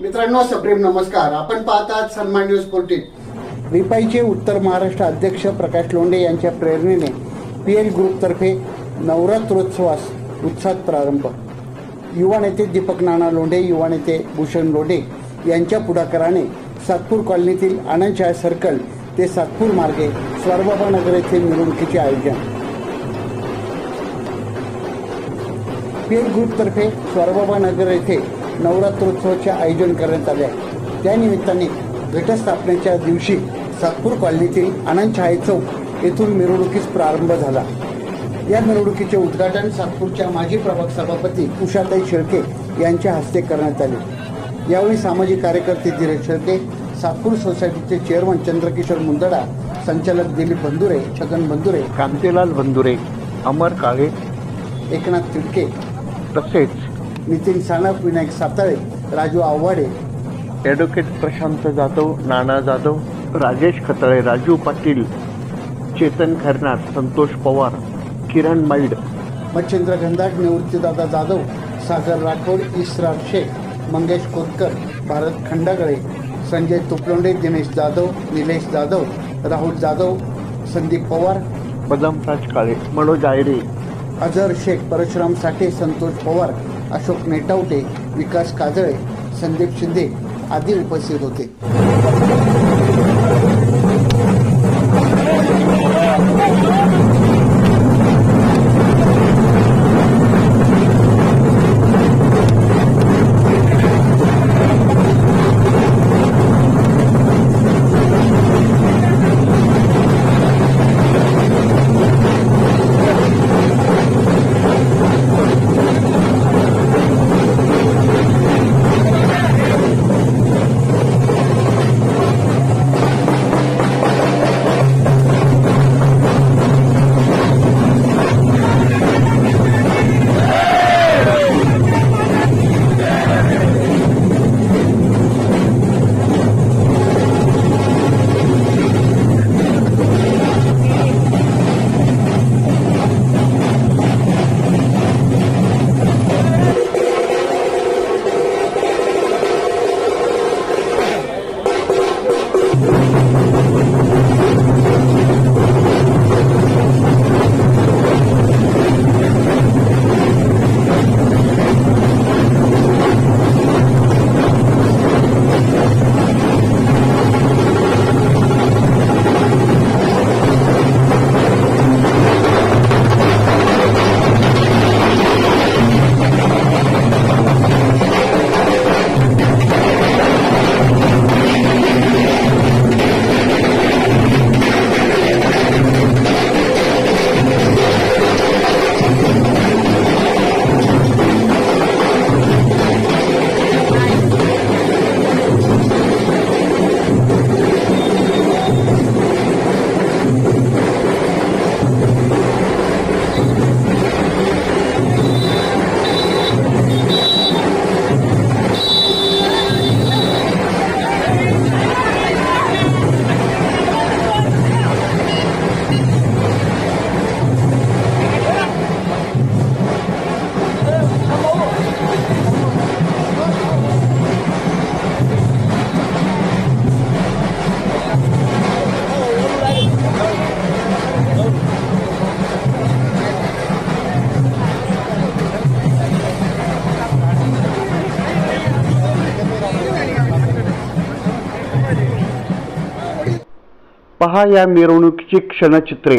मित्रांनो सप्रेम नमस्कार. आपण पाहतात सन्मान न्यूज फोर्टीन रिपाईचे उत्तर महाराष्ट्र अध्यक्ष प्रकाश लोंढे यांच्या प्रेरणेने पी एल ग्रुपतर्फे नवरात्रोत्सवास उत्साहात प्रारंभ. युवा नेते दीपक नाना लोंढे युवा नेते भूषण लोंढे यांच्या पुढाकाराने सातपूर कॉलनीतील आनंदशाह सर्कल ते सातपूर मार्गे स्वरबाबा नगर येथे मिरवणुकीचे आयोजन. पी एल ग्रुपतर्फे स्वरबाबा नगर येथे नवरात्रोत्सवाचे आयोजन करण्यात आले आहे. त्यानिमित्ताने घटस्थापनेच्या दिवशी सातपूर कॉलनीतील आनंद छाये चौक येथून मिरवणुकीस प्रारंभ झाला. या मिरवणुकीचे उद्घाटन सातपूरच्या माजी प्रभाग सभापती उषाताई शेळके यांच्या हस्ते करण्यात आले. यावेळी सामाजिक कार्यकर्ते धीरज शेळके सातपूर सोसायटीचे चेअरमन चंद्रकिशोर मुंदडा संचालक दिलीप बंधुरे छगन बंधुरे कांतीलाल बंधुरे अमर काळे एकनाथ तिडके तसेच नितीन सानप विनायक साताळे राजू आव्हाडे. ॲडव्होकेट प्रशांत जाधव नाना जाधव राजेश खतळे राजू पाटील चेतन खैरनार संतोष पवार किरण माईड मच्छिंद्र गंधाट निवृत्तीदादा जाधव सागर राठोड इसरार शेख मंगेश कोतकर भारत खंडागळे संजय तुपलोंडे दिनेश जाधव निलेश जाधव राहुल जाधव संदीप पवार. बदमराज काळे मनोज आयरे. अझर शेख परशुराम साठे संतोष पवार. अशोक नेटावटे विकास काजळे संदीप शिंदे आदी उपस्थित होते. पहा या मिरवणुकीची क्षणचित्रे.